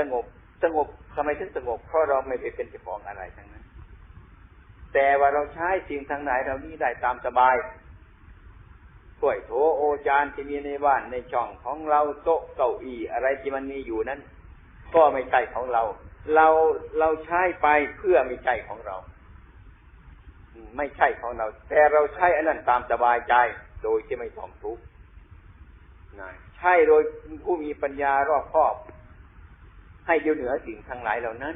สงบสงบทำไมถึงสงบเพราะเราไม่ไปเป็นเจ้าของอะไรทั้งนั้น แต่ว่าเราใช้สิ่งทางไหนเรานี้ได้ตามสบายถ้วยโถโอจานที่มีในบ้านในช่องของเราโต๊ะเก้าอี้อะไรที่มันมีอยู่นั้น ก็ไม่ใช่ของเรา เราเราใช้ไปเพื่อไม่ใช่ของเรา ไม่ใช่ของเรา แต่เราใช้อันนั้นตามสบายใจ โดยที่ไม่ต้องทุกข์ใช่โดยผู้มีปัญญารอบคอบ ให้อยู่เหนือสิ่งทั้งหลายเหล่านั้น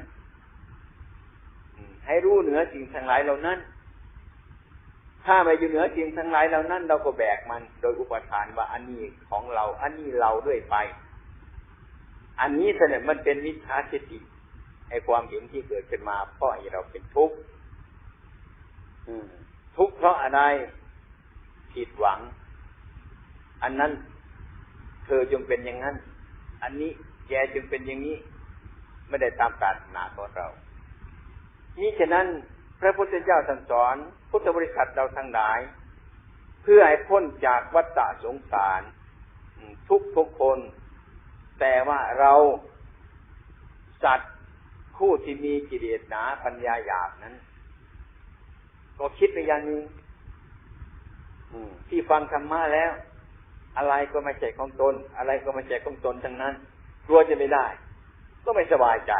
ให้รู้เหนือสิ่งทั้งหลายเหล่านั้น ถ้าไม่อยู่เหนือสิ่งทั้งหลายเหล่านั้น เราก็แบกมัน โดยอุปทานว่าอันนี้ของเรา อันนี้เราด้วยไป อันนี้เสนอมันเป็นมิจฉาทิฏฐิไอความเห็นที่เกิดขึ้นมาเพราะเราเป็นทุกข์ทุกข์เพราะอะไรผิดหวัง อันนั้น เธอจงเป็นอย่างนั้น อันนี้แกจึงเป็นอย่างนี้ ไม่ได้ตามปรารถนาของเรา นี่ฉะนั้นพระพุทธเจ้าท่านสอน พุทธบริษัทเราทั้งหลาย เพื่อให้พ้นจากวัฏฏะสงสาร ทุกทุกคน แต่ว่าเราสัตว์ผู้ที่มีกิเลสหนาปัญญาหยาบนั้น ก็คิดไปอย่างนี้ที่ฟังธรรมะแล้ว อะไรก็ไม่ใช่ของตน อะไรก็ไม่ใช่ของตนทั้งนั้น กลัวจะไม่ได้ ก็ไม่สบายใจ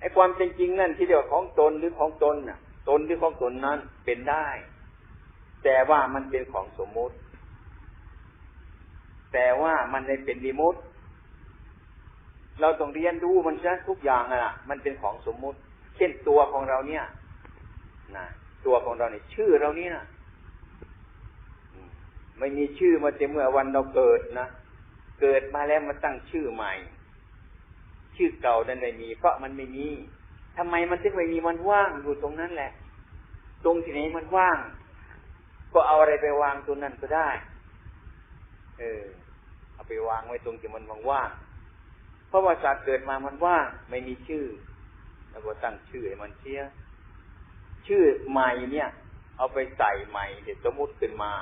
ไอ้ความเป็นจริงนั่นที่เรียกว่าของตนหรือของตนน่ะ ตนหรือของตนนั้นเป็นได้ แต่ว่ามันเป็นของสมมุติ แต่ว่ามันในเป็นวิมุตเราต้องเรียนรู้มันซะทุกอย่างอะ มันเป็นของสมมุติ เช่นตัวของเราเนี่ยนะตัวของเราเนี่ยชื่อเราเนี่ยไม่มีชื่อมาแต่เมื่อวันเราเกิดนะเกิดมาแล้วมาตั้งชื่อใหม่ ชื่อเก่านั้นไม่มี เพราะมันไม่มีทำไมมันถึงไม่มีมันว่างอยู่ตรงนั้นแหละ ตรงที่ไหนมันว่าง ก็เอาอะไรไปวางตรงนั้นก็ได้ เออ เอาไปวางไว้ตรงที่มันว่างเพราะว่าสัตว์เกิดมามันว่าง ไม่มีชื่อ แล้วก็ตั้งชื่อให้มันเชียชื่อใหม่เนี่ย เอาไปใส่ใหม่เดี๋ยวสมมติขึ้นมา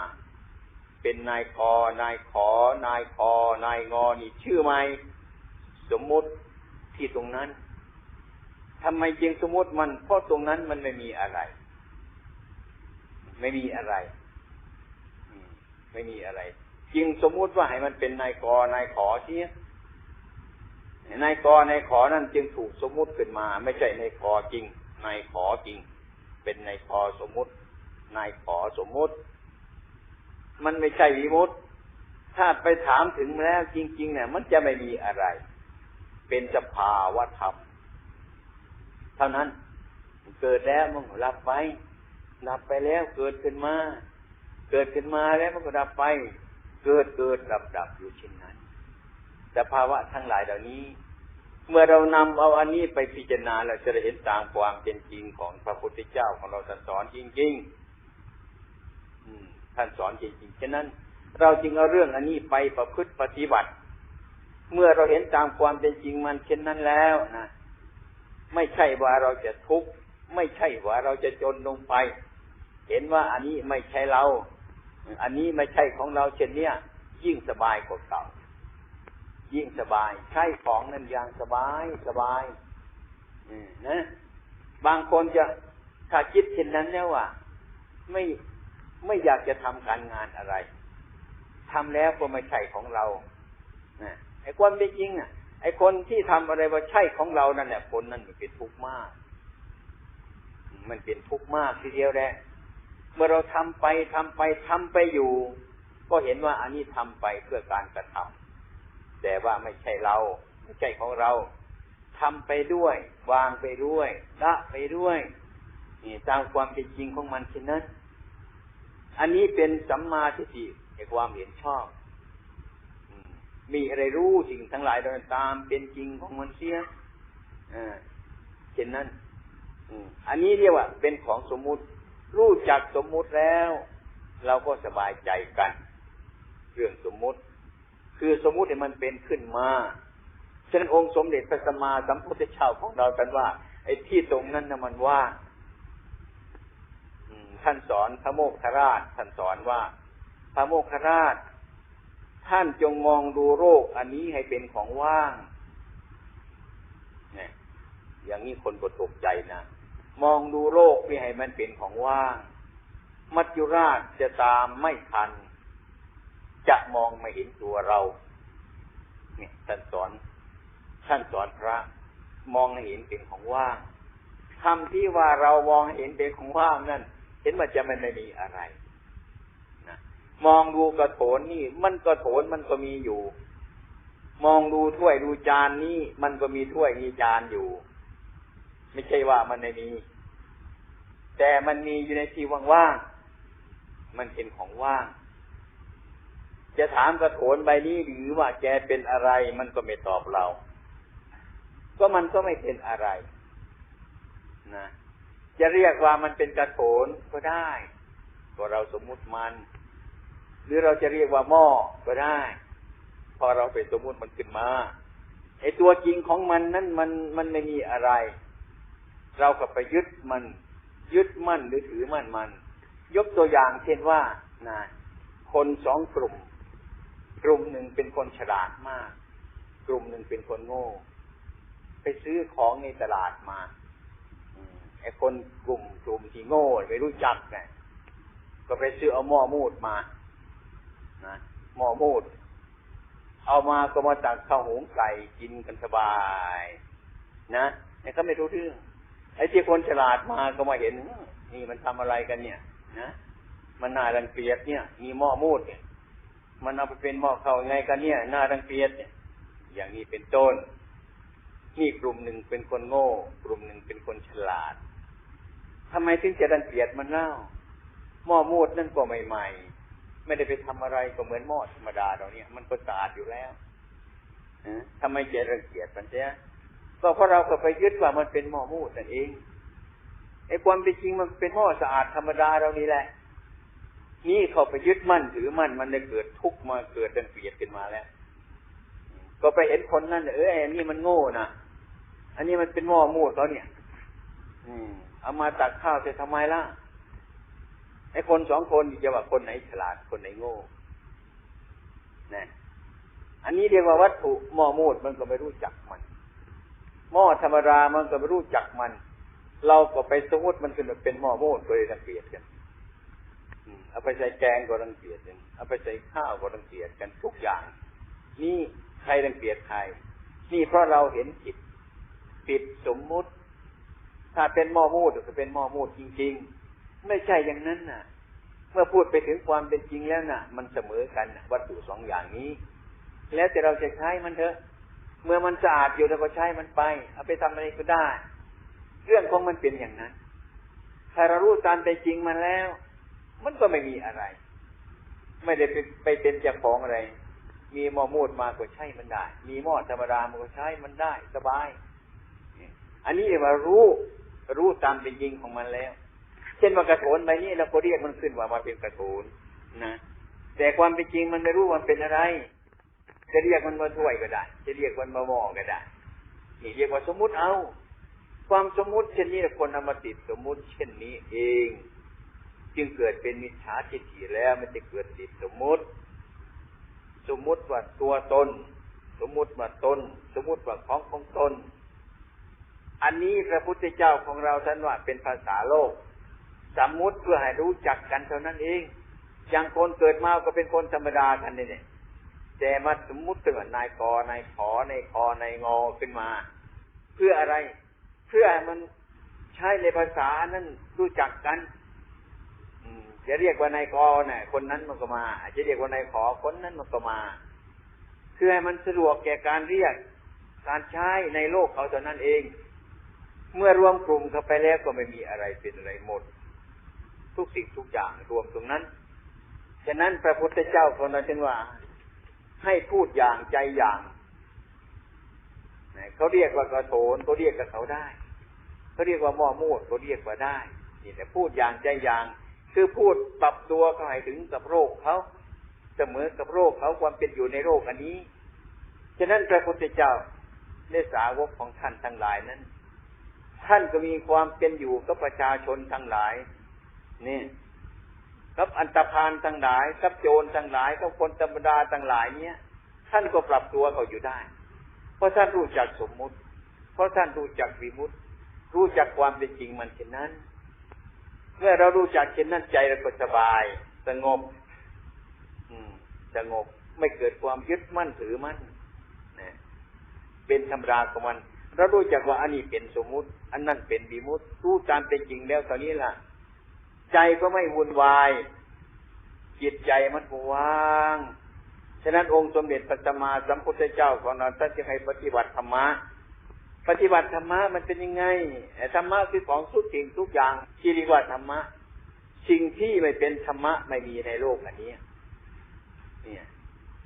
เป็นนายคอนายขอนายคอนายงอนี่ชื่อใหม่ สมมติ ที่ตรงนั้นทำไมจึงสมมติมัน เพราะตรงนั้นมันไม่มีอะไร ไม่มีอะไรไม่มีอะไร จึงสมมุติว่าให้มันเป็นนายกนายขอเชี่ยนายกนายขอนั่นจึงถูกสมมุติขึ้นมา ไม่ใช่นายขอจริงนายขอจริง เป็นนายขอสมมุติ นายขอสมมุติ มันไม่ใช่วิมุตถ้าไปถามถึงแล้วจริง ๆ เนี่ย มันจะไม่มีอะไร เป็นสภาวะธรรม เท่านั้นเกิดแล้วมันก็รับไปดับไปแล้วเกิดขึ้นมา เกิดขึ้นมาแล้วมันก็ดับไป เกิดเกิดดับดับอยู่เช่นนั้นสภาวะทั้งหลายเหล่านี้ เมื่อเรานำเอาอันนี้ไปพิจารณาเราจะเห็นตามความเป็นจริงของพระพุทธเจ้าของเราสอนจริงๆท่านสอนจริงๆฉะนั้น เราจึงเอาเรื่องอันนี้ไปประพฤติปฏิบัติ เมื่อเราเห็นตามความเป็นจริงมันเช่นนั้นแล้วนะไม่ใช่ว่าเราจะทุกข์ไม่ใช่ว่าเราจะจนลงไป เห็นว่าอันนี้ไม่ใช่เรา อันนี้ไม่ใช่ของเราเช่นเนี้ยยิ่งสบายกว่าเก่า ยิ่งสบาย ใช้ของนั้นอย่างสบายสบายนะ บางคนจะถ้าคิดเช่นนั้นแล้วว่าไม่ไม่อยากจะทำการงานอะไรทำแล้วก็ไม่ใช่ของเรานะ ไอ้ความเป็นจริงอะ ไอ้คนที่ทำอะไรว่าใช่ของเรานั่นแหละคนนั้นมันเป็นทุกข์มาก มันเป็นทุกข์มากทีเดียวแหละเมื่อเราทำไปทำไปทำไปอยู่ ก็เห็นว่าอันนี้ทำไปเพื่อการกระทำแต่ว่าไม่ใช่เราไม่ใช่ของเราทำไปด้วย วางไปด้วยละไปด้วยนี่ตามความเป็นจริงของมันเช่นนั้น อันนี้เป็นสัมมาทิฏฐิในความเห็นชอบ มีอะไรรู้สิ่งทั้งหลายโดยตามเป็นจริงของมันเสียเช่นนั้นอันนี้เรียกว่า เป็นของสมมุติ รู้จักสมมุติแล้ว เราก็สบายใจกัน เรื่องสมมุติ คือสมมุติเนี่ยมันเป็นขึ้นมาฉะนั้นองค์สมเด็จพระสัมมาสัมพุทธเจ้าของเรากันว่า ไอ้ที่ตรงนั้นน่ะมันว่าท่านสอนพระโมคคราชท่านสอนว่า พระโมคคราช ท่านจงมองดูโรคอันนี้ให้เป็นของว่างอย่างนี้คนก็ตกใจนะ มองดูโลกไม่ให้มันเป็นของว่าง มัจจุราชจะตามไม่ทัน จะมองไม่เห็นตัวเราเนี่ยท่านสอน ท่านสอนพระ มองให้เห็นเป็นของว่างคำที่ว่าเรามองเห็นเป็นของว่างนั่น เห็นมันจะมันไม่มีอะไร มองดูกระโถนนี่ มันกระโถนมันก็มีอยู่ มองดูถ้วยดูจานนี่มันก็มีถ้วยมีจานอยู่ ไม่ใช่ว่ามันไม่มี แต่มันมีอยู่ในที่ว่างๆมันเป็นของว่าง จะถามกระโถนใบนี้หรือว่าแกเป็นอะไร มันก็ไม่ตอบเรา ก็มันก็ไม่เป็นอะไร นะจะเรียกว่ามันเป็นกระโถนก็ได้ ก็เราสมมุติมัน หรือเราจะเรียกว่าหม้อก็ได้ พอเราไปสมมติมันขึ้นมาไอ้ตัวจริงของมันนั้นมันมันไม่มีอะไร เราก็ไปยึดมัน ยึดมั่นหรือถือมั่นมัน ยกตัวอย่างเช่นว่านะคนสองกลุ่ม กลุ่มหนึ่งเป็นคนฉลาดมาก กลุ่มหนึ่งเป็นคนโง่ ไปซื้อของในตลาดมาไอ้คนกลุ่มกลุ่มที่โง่ไม่รู้จักไงก็ไปซื้อเอาหม้อมูดมา นะหม้อมูด เอามาก็มาตักข้าวหงไก่กินกันสบาย นะเนี่ยก็ไม่รู้เรื่องไอ้ที่คนฉลาดมาก็มาเห็น นี่มันทำอะไรกันเนี่ย นะมันน่ารังเกียจเนี่ย มีหม้อมูดเนี่ยมันเอาไปเป็นหม้อข้าวไงกันเนี่ยน่ารังเกียจเนี่ยอย่างนี้เป็นต้น นี่กลุ่มหนึ่งเป็นคนโง่ กลุ่มหนึ่งเป็นคนฉลาดทำไมถึงจะรังเกียจมันเล่าหม้อมูดนั่นก็ใหม่ ๆ ไม่ได้ไปทำอะไรก็เหมือนหม้อธรรมดาเราเนี่ย มันก็สะอาดอยู่แล้วทำไมจะรังเกียจมันเสียก็เพราะเราก็ไปยึดว่ามันเป็นหม้อมูดนั่นเองไอ้ความเป็นจริงมันเป็นหม้อสะอาดธรรมดาเรานี่แหละ นี่เขาไปยึดมั่นถือมั่นมันได้เกิดทุกข์มาเกิดรังเกลียจขึ้นมาแล้ว ก็ไปเห็นคนนั่นเออไอ้นี่มันโง่นะอันนี้มันเป็นหม้อมูดเขาเนี่ย อืมเอามาตักข้าวจะทำไมล่ะ อ้คนสองคนจะว่าคนไหนฉลาดคนไหนโง่นะอันนี้เรียกว่าวัตถุหม้อมูดมันก็ไม่รู้จักมัน หม้อธรรมดามันก็ไม่รู้จักมัน เราก็ไปสมมติมันขึ้นมาเป็นหม้อมูดก็เลยรังเกียจกันเอาไปใส่แกงก็รังเกียจกันเอาไปใส่ข้าวก็รังเกียจกันทุกอย่าง นี่ใครรังเกียจใคร นี่เพราะเราเห็นผิดผิดสมมุติ ถ้าเป็นหม้อมูดก็เป็นหม้อมูดจริง ๆ ไม่ใช่อย่างนั้นน่ะ เมื่อพูดไปถึงความเป็นจริงแล้วน่ะ มันเสมอกันวัตถุสองอย่างนี้ แล้วแต่เราจะใช้มันเถอะ เมื่อมันสะอาดอยู่เราก็ใช้มันไป เอาไปทำอะไรก็ได้ เรื่องของมันเป็นอย่างนั้น ถ้าเรารู้ตามเป็นจริงมันแล้ว มันก็ไม่มีอะไร ไม่ได้ไปไปเป็นเจ้าของอะไร มีหม้อมูดมาก็ใช้มันได้ มีหม้อธรรมดามันก็ใช้มันได้ สบาย อันนี้เรียกว่ารู้ รู้ตามเป็นจริงของมันแล้ว เช่นว่ากระโถนใบนี้เราก็เรียกมันขึ้นว่ามาเป็นกระโถนนะแต่ความเป็นจริงมันไม่รู้มันเป็นอะไร จะเรียกมันมาถ้วยก็ได้ จะเรียกมันมาหม้อก็ได้นี่เรียกว่าสมมุติเอา ความสมมุติเช่นนี้คนนำมาติดสมมุติเช่นนี้เอง จึงเกิดเป็นมิจฉาทิฏฐิแล้วมันจะเกิดติดสมมุติ สมมุติว่าตัวตน สมมุติว่าตน สมมุติว่าของของตน อันนี้พระพุทธเจ้าของเราท่านว่าเป็นภาษาโลก สมมุติเพื่อให้รู้จักกันเท่านั้นเอง อย่างคนเกิดมาก็เป็นคนธรรมดากันนี่เนี่ยแต่มาสมมุติเตือนนายกนายขอนายคอนายงอขึ้นมา เพื่ออะไร เพื่อให้มันใช้ในภาษานั้นรู้จักกันจะเรียกว่านายกเนี่ยคนนั้นมันก็มาจะเรียกว่านายขอคนนั้นมันก็มาเพื่อให้มันสะดวกแก่การเรียกการใช้ในโลกเขาเท่านั้นเอง เมื่อรวมกลุ่มเข้าไปแล้วก็ไม่มีอะไรเป็นอะไรหมด ทุกสิ่งทุกอย่างรวมตรงนั้น ฉะนั้นพระพุทธเจ้าคนนั้นจึงว่า ให้พูดอย่างใจอย่างเขาเรียกว่ากระโถนเขาเรียกกับเขาได้เขาเรียกว่าหม้อมูดเขาเรียกว่าได้นี่แต่พูดอย่างใจอย่าง คือพูดปรับตัวเขาให้ถึงกับโรคเขาเสมอกับโรคเขาความเป็นอยู่ในโรคอันนี้ฉะนั้นพระพุทธเจ้าในสาวกของท่านทั้งหลายนั้น ท่านก็มีความเป็นอยู่กับประชาชนทั้งหลาย นี่กับอันตรพานทั้งหลายกับโจรทั้งหลายกับคนธรรมดาทั้งหลายเนี้ยท่านก็ปรับตัวเขาอยู่ได้ เพราะท่านรู้จักสมมุติ เพราะท่านรู้จักวิมุตติ รู้จักความเป็นจริงมันเช่นนั้น เมื่อเรารู้จักเช่นนั้นใจเราก็สบาย สงบ อืมสงบไม่เกิดความยึดมั่นถือมั่นนะเป็นธรรมราของมันเรารู้จักว่าอันนี้เป็นสมมุติ อันนั้นเป็นบิมุติรู้ตามเป็นจริงแล้วตอนนี้ล่ะ ใจก็ไม่วุ่นวาย จิตใจมันว่าง ฉะนั้นองค์สมเด็จพระสัมมาสัมพุทธเจ้าของเราท่านจะให้ปฏิบัติธรรมะ ปฏิบัติธรรมะมันเป็นยังไงธรรมะคือของทุกสิ่งทุกอย่างที่เรียกว่าธรรมะ สิ่งที่ไม่เป็นธรรมะไม่มีในโลกอันนี้ เนี่ย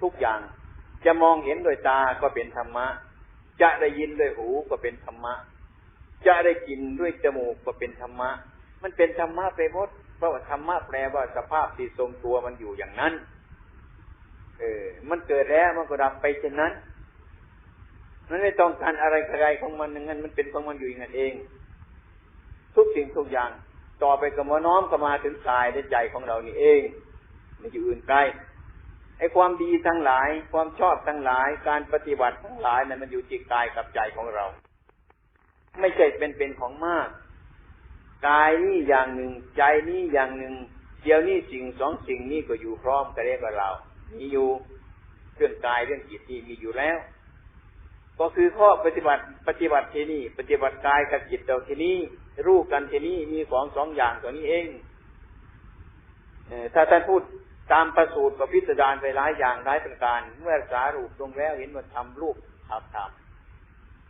ทุกอย่างจะมองเห็นด้วยตาก็เป็นธรรมะ จะได้ยินด้วยหูก็เป็นธรรมะ จะได้กินด้วยจมูกก็เป็นธรรมะ มันเป็นธรรมะไปหมดเพราะว่าธรรมะแปลว่าสภาพที่ทรงตัวมันอยู่อย่างนั้น เออ มันเกิดแล้วมันก็ดับไปเช่นนั้น มันไม่ต้องการอะไรอะไรของมันอย่างนั้น มันเป็นของมันอยู่อย่างนั้นเอง ทุกสิ่งทุกอย่าง ต่อไปก็มาน้อมก็มาถึงกายในใจของเรานี่เองไม่อยู่อื่นไกลไอ้ความดีทั้งหลาย ความชอบทั้งหลาย การปฏิบัติทั้งหลายนั้นมันอยู่ที่กายกับใจของเรา ไม่ใช่เป็นเป็นของมาก กายนี่อย่างหนึ่ง ใจนี่อย่างหนึ่งเดี๋ยวนี้สิ่งสองสิ่งนี้ก็อยู่พร้อมกันเรียกว่าเรา มีอยู่เรื่องกายเรื่องจิตนี่มีอยู่แล้ว ก็คือข้อปฏิบัติปฏิบัติที่นี่ ปฏิบัติกายกับจิตเราที่นี่รู้กันที่นี่มีของสองอย่างตัวนี้เองถ้าท่านพูดตามประสูตรกับพิสดารไปหลายอย่างหลายประการ เมื่อสารูปลงแล้วเห็นว่าทำรูปธรรมธรรม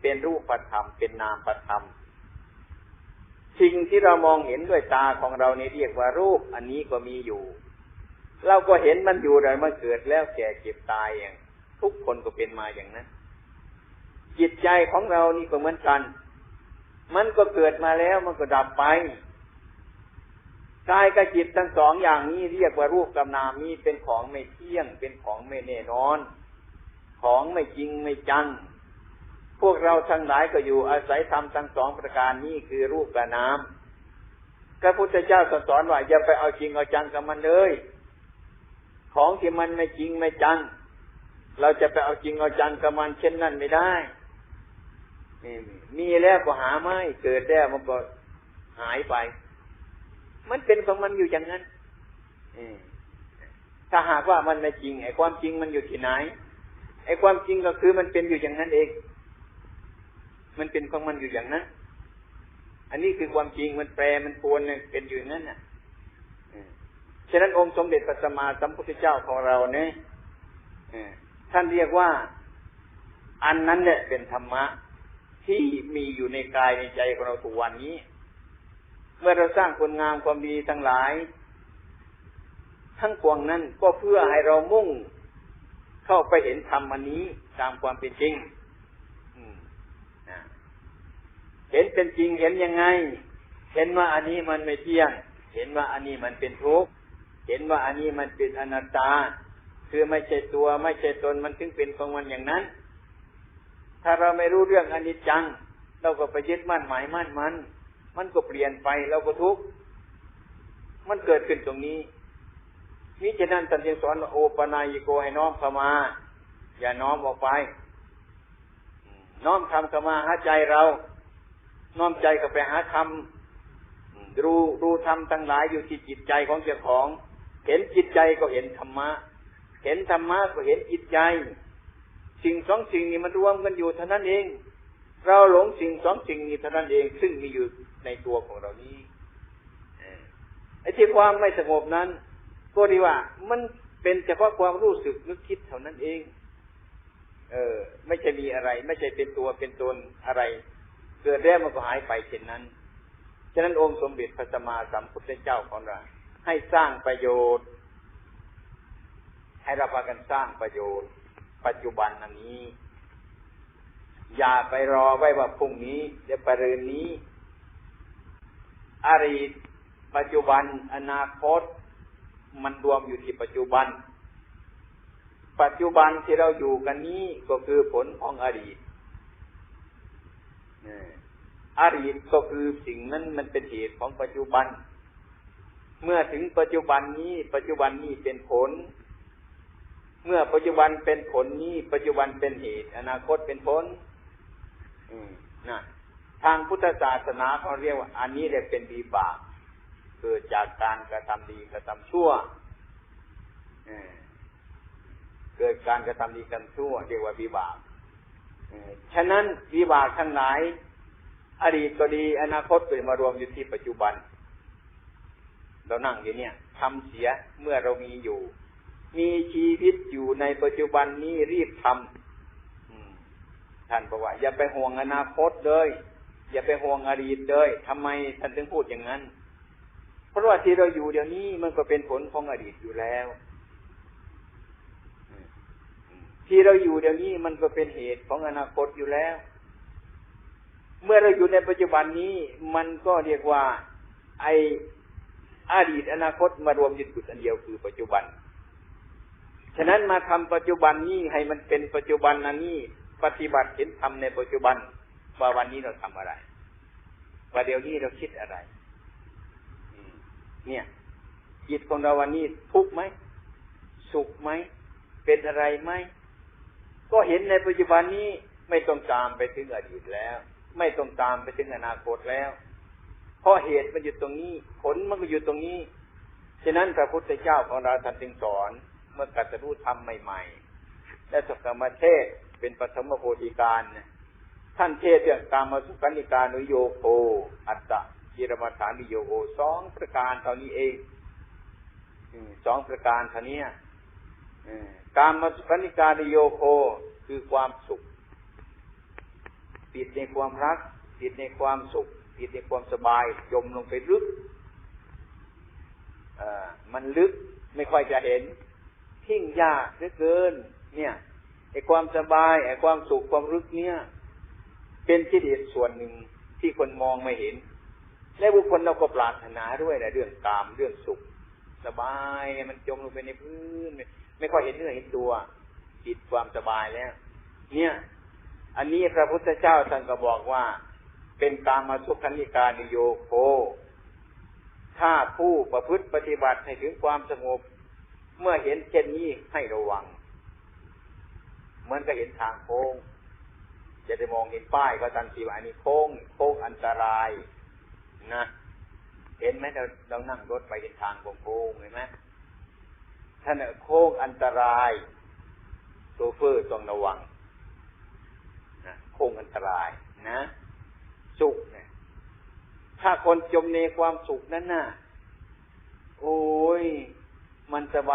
เป็นรูปปัธรรมเป็นนามปัธรรม สิ่งที่เรามองเห็นด้วยตาของเรานี่เรียกว่ารูป อันนี้ก็มีอยู่ เราก็เห็นมันอยู่แต่มันเกิดแล้วแก่เจ็บตายอย่าง ทุกคนก็เป็นมาอย่างนั้น จิตใจของเรานี่ก็เหมือนกัน มันก็เกิดมาแล้วมันก็ดับไปกายกับจิตทั้งสองอย่างนี้เรียกว่ารูปกับนามนี้เป็นของไม่เที่ยง เป็นของไม่แน่นอน ของไม่จริงไม่จัง พวกเราทั้งหลายก็อยู่อาศัยธรรมทั้งสองประการนี้คือรูปกับนามพระพุทธเจ้าสอนว่าอย่าไปเอาจริงเอาจังกับมันเลย ของที่มันไม่จริงไม่จัง เราจะไปเอาจริงเอาจังกับมันเช่นนั้นไม่ได้มีแล้วก็หาไม่เกิดแล้วมันก็หายไป มันเป็นของมันอยู่อย่างนั้นถ้าหากว่ามันไม่จริงไอ้ความจริงมันอยู่ที่ไหนไอ้ความจริงก็คือมันเป็นอยู่อย่างนั้นเอง มันเป็นของมันอยู่อย่างนั้น อันนี้คือความจริงมันแปรมันปวนเป็นอยู่อย่างนั้นน่ะฉะนั้นองค์สมเด็จพระสัมมาสัมพุทธเจ้าของเราเนี่ยท่านเรียกว่า อันนั้นเนี่ยเป็นธรรมะ ที่มีอยู่ในกายในใจของเราทุกวันนี้ เมื่อเราสร้างคุณงามความดีทั้งหลาย ทั้งปวงนั้นก็เพื่อให้เรามุ่งเข้าไปเห็นธรรมอันนี้ตามความเป็นจริง เห็นเป็นจริงเห็นยังไง เห็นว่าอันนี้มันไม่เที่ยง เห็นว่าอันนี้มันเป็นทุกข์เห็นว่าอันนี้มันเป็นอนัตตา คือไม่ใช่ตัวไม่ใช่ตนมันถึงเป็นของมันอย่างนั้น ถ้าเราไม่รู้เรื่องอนิจจัง เราก็ไปยึดมั่นหมายมั่นมัน มันก็เปลี่ยนไปเราก็ทุกข์มันเกิดขึ้นตรงนี้มิฉะนั้นตันจึงสอนโอปนายโกให้น้อมเข้ามา อย่าน้อมออกไป น้อมทำเข้ามาหาใจเรา น้อมใจก็ไปหาธรรมรู้รู้ธรรมทั้งหลายอยู่ที่จิตใจของเจ้าของ เห็นจิตใจก็เห็นธรรมะ เห็นธรรมะก็เห็นจิตใจ สิ่งสองสิ่งนี้มันรวมกันอยู่เท่านั้นเอง เราหลงสิ่งสองสิ่งนี้เท่านั้นเอง ซึ่งมีอยู่ในตัวของเรานี้ไอ้ที่ความไม่สงบนั้น ก็ดีว่า มันเป็นเฉพาะความรู้สึกนึกคิดเท่านั้นเอง เออ ไม่ใช่มีอะไร ไม่ใช่เป็นตัวเป็นตนอะไร เกิดแล้วมันก็หายไปเช่นนั้น ฉะนั้นองค์สมเด็จพระสัมมาสัมพุทธเจ้าของเราให้สร้างประโยชน์ ให้เราพากันสร้างประโยชน์ ปัจจุบันอันนี้ อย่าไปรอไว้ว่าพรุ่งนี้เดี๋ยวปรืนนี้อรีตปัจจุบันอนาคต มันรวมอยู่ที่ปัจจุบัน ปัจจุบันที่เราอยู่กันนี้ก็คือผลของอดีต อดีตก็คือสิ่งนั้นมันเป็นเหตุของปัจจุบัน เมื่อถึงปัจจุบันนี้ปัจจุบันนี้เป็นผล เมื่อปัจจุบันเป็นผลนี้ปัจจุบันเป็นเหตุ อนาคตเป็นผลนะทางพุทธศาสนาเขาเรียกว่า อันนี้เรียกเป็นวิบาก เกิดจากการกระทำดีกระทำชั่วเกิดการกระทำดีกระทำชั่ว เรียกว่าวิบาก ฉะนั้นวิบากทั้งหลาย อดีตก็ดี อนาคตก็มารวมอยู่ที่ปัจจุบัน เรานั่งอยู่เนี่ยทำเสียเมื่อเรามีอยู่ มีชีวิตอยู่ในปัจจุบันนี้รีบทำอืมท่านบอกว่า อย่าไปห่วงอนาคตเลย อย่าไปห่วงอดีตเลยทำไมท่านถึงพูดอย่างนั้น เพราะว่าที่เราอยู่เดี๋ยวนี้มันก็เป็นผลของอดีตอยู่แล้ว ที่เราอยู่เดี๋ยวนี้มันก็เป็นเหตุของอนาคตอยู่แล้ว เมื่อเราอยู่ในปัจจุบันนี้มันก็เรียกว่า ไออดีตอนาคตมารวมยู่จุดอันเดียวคือปัจจุบัน ฉะนั้นมาทำปัจจุบันนี้ให้มันเป็นปัจจุบันนันนี้ปฏิบัติเห็นทำในปัจจุบันว่าวันนี้เราทำอะไรว่าเดี๋ยวนี้เราคิดอะไร เนี่ยจิตของเราวันนี้ทุกข์ไหม สุขไหม เป็นอะไรไหม ก็เห็นในปัจจุบันนี้ไม่ต้องตามไปถึงอดีตแล้ว ไม่ต้องตามไปถึงอนาคตแล้ว เพราะเหตุมันอยู่ตรงนี้ ผลมันก็อยู่ตรงนี้ ฉะนั้นพระพุทธเจ้าของเราท่านจึงสอน เมื่อกัตรู้ธรรมใหม่ ๆ และสักรรมเทศเป็นปฐมโพธิการท่านเทศเรื่องกรรมสุขันิการนุโยโคอัตตะจิรมาฐานิโยโกสองประการเท่านี้เองสองประการเท่านี้ การมาสุขนิการโยโคคือความสุข ติดในความรัก ติดในความสุข ติดในความสบาย จมลงไปลึกมันลึกไม่ค่อยจะเห็น ทิ้งยากเหลือเกิน เนี่ยไอ้ความสบายไอ้ความสุขความลึกเนี่ยเป็นที่เด็ดส่วนหนึ่งที่คนมองไม่เห็น และบุคคลเราก็ปรารถนาด้วยนะเรื่องกามเรื่องสุข สบายมันจมลงไปในพื้น ไม่ค่อยเห็นเนื้อเห็นตัวจิตความสบายแล้ว เนี่ย อันนี้พระพุทธเจ้าท่านก็บอกว่า เป็นกามาสุขันิการนิโยโค ถ้าผู้ประพฤติปฏิบัติให้ถึงความสงบ เมื่อเห็นเช่นนี้ให้ระวัง เหมือนกับเห็นทางโค้ง จะได้มองเห็นป้ายก็ทันทีว่าอันนี้โค้งโค้งอันตรายนะ เห็นไหมเราเรานั่งรถไปเห็นทางโค้งเห็นไหม ท่านโค้งอันตราย โซเฟอร์ต้องระวังนะโค้งอันตรายนะ สุขเนี่ยถ้าคนจมในความสุขนั้นน่ะ โอ้ย มันสบาย